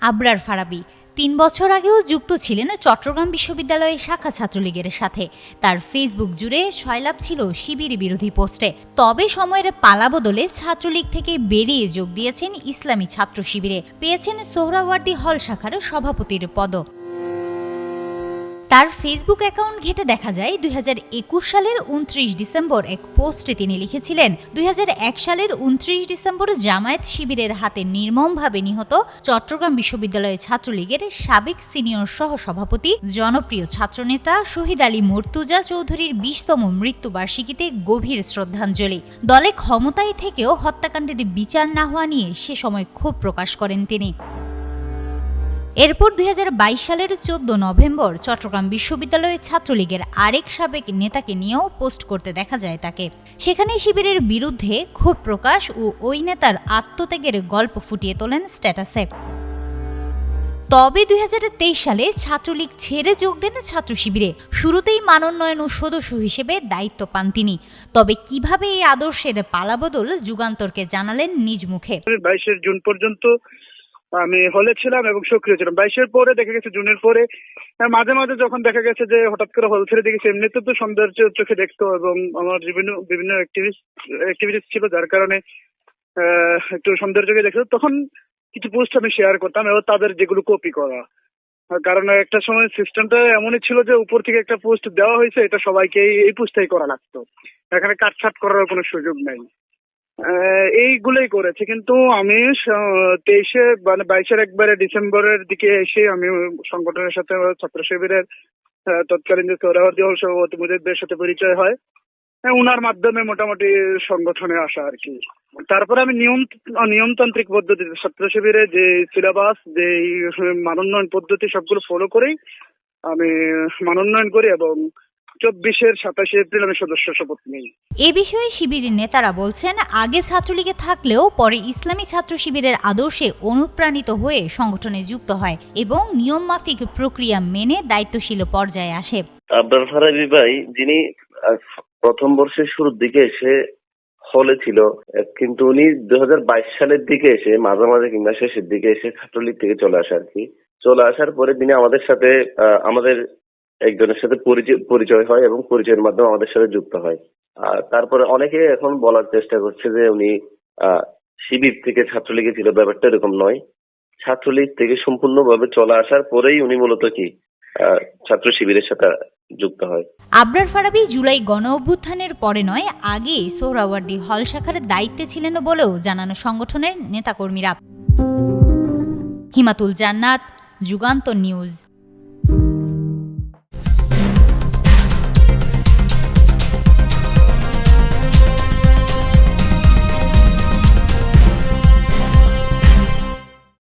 আবরার ফারাবি। তিন বছর আগেও যুক্ত ছিলেন চট্টগ্রাম বিশ্ববিদ্যালয়ের শাখা ছাত্রলীগের সাথে। তার ফেসবুক জুড়ে সয়লাভ ছিল শিবির বিরোধী পোস্টে। তবে সময়ের পালা বদলে ছাত্রলীগ থেকে বেরিয়ে যোগ দিয়েছেন ইসলামী ছাত্র শিবিরে। পেয়েছেন সোহরাওয়ার্দী হল শাখার সভাপতির পদ তার ফেসবুক অ্যাকাউন্ট ঘেটে দেখা যায়, দুই হাজার একুশ সালের উনত্রিশ ডিসেম্বর এক পোস্টে তিনি লিখেছিলেন, দুই হাজার এক সালের উনত্রিশ ডিসেম্বর জামায়াত শিবিরের হাতে নির্মমভাবে নিহত চট্টগ্রাম বিশ্ববিদ্যালয়ের ছাত্রলীগের সাবেক সিনিয়র সহসভাপতি, জনপ্রিয় ছাত্রনেতা শহীদ আলী মর্তুজা চৌধুরীর বিশতম মৃত্যুবার্ষিকীতে গভীর শ্রদ্ধাঞ্জলি। দলে ক্ষমতায় থেকেও হত্যাকাণ্ডের বিচার না হওয়া নিয়ে সে সময় ক্ষোভ প্রকাশ করেন তিনি। এরপর দুই হাজার বাইশ সালের চোদ্দ নভেম্বর চট্টগ্রাম বিশ্ববিদ্যালয়ের ছাত্রলীগের আরেক সাবেক নেতাকে নিয়েও পোস্ট করতে দেখা যায় তাকে। সেখানে শিবিরের বিরুদ্ধে ক্ষোভ প্রকাশ ও ওই নেতার আত্মত্যাগের গল্প ফুটিয়ে তোলেন স্ট্যাটাসে। তবে দুই হাজার তেইশ সালে ছাত্রলীগ ছেড়ে যোগ দেন ছাত্র শিবিরে। শুরুতেই মানোন্নয়ন ও সদস্য হিসেবে দায়িত্ব পান তিনি। তবে কীভাবে এই আদর্শের পালাবদল যুগান্তরকে জানালেন নিজ মুখে? বাইশের জুন পর্যন্ত আমি হলে ছিলাম এবং সক্রিয় ছিলাম। বাইশের পরে দেখা গেছে, জুনের পরে মাঝে মাঝে যখন দেখা গেছে যে হঠাৎ করে হল ছেড়ে দেখেছি, এমনিতে তো সৌন্দর্য চোখে দেখতো এবং আমার বিভিন্ন বিভিন্ন অ্যাক্টিভিটিস ছিল, যার কারণে একটু সৌন্দর্যকে দেখতো। তখন কিছু পোস্ট আমি শেয়ার করতাম এবং তাদের যেগুলো কপি করা। কারণ একটা সময় সিস্টেমটা এমনই ছিল যে উপর থেকে একটা পোস্ট দেওয়া হয়েছে, এটা সবাইকে এই- পোস্টটাই করা লাগতো। এখানে কাটছাট করার কোনো সুযোগ নাই। এইগুলোই করেছে। কিন্তু আমি তেইশে মানে বাইশের একবারে ডিসেম্বরের দিকে এসে আমি সংগঠনের সাথে ছাত্র শিবিরের তৎকালীন যে সৌরাবর্তী হল সভাপতি সাথে পরিচয় হয়। হ্যাঁ, উনার মাধ্যমে মোটামুটি সংগঠনে আসা আর কি। তারপরে আমি নিয়ম নিয়মতান্ত্রিক পদ্ধতিতে ছাত্র শিবিরে যে সিলেবাস যে মানোন্নয়ন পদ্ধতি সবগুলো ফলো করেই আমি মানোন্নয়ন করি এবং চব্বিশের সাতাশে এপ্রিল আমি সদস্য শপথ নিই। এ বিষয়ে শিবিরের নেতারা বলছেন আগে ছাত্রলীগে থাকলেও পরে ইসলামী ছাত্র শিবিরের আদর্শে অনুপ্রাণিত হয়ে সংগঠনে যুক্ত হয় এবং নিয়মমাফিক প্রক্রিয়া মেনে দায়িত্বশীল পর্যায়ে আসে। আবরার ফারাবি ভাই যিনি আহ, প্রথম বর্ষের শুরুর দিকে এসে হলে ছিল কিন্তু উনি দু হাজার বাইশ সালের দিকে এসে মাঝামাঝি কিংবা শেষের দিকে এসে ছাত্রলীগ থেকে চলে আসে আর কি। চলে আসার পরে তিনি আমাদের সাথে আহ, আমাদের একজনের সাথে পরিচয় হয় এবং পরিচয়ের মাধ্যমে আমাদের সাথে যুক্ত হয়। তারপরে অনেকে এখন বলার চেষ্টা করছে যে উনি শিবির থেকে ছাত্রলীগে ছিল, ব্যাপারটা এরকম নয়। ছাত্রলীগ থেকে সম্পূর্ণভাবে চলে আসার পরেই উনি মূলত কি ছাত্র শিবিরের সাথে যুক্ত হয়। আবরার ফারাবি জুলাই গণ অভ্যুত্থানের পরে নয়, আগে সোহরাওয়ার্দী হল শাখার দায়িত্বে ছিলেন বলেও জানানো সংগঠনের নেতাকর্মীরা। হিমাতুল জান্নাত, যুগান্তর নিউজ।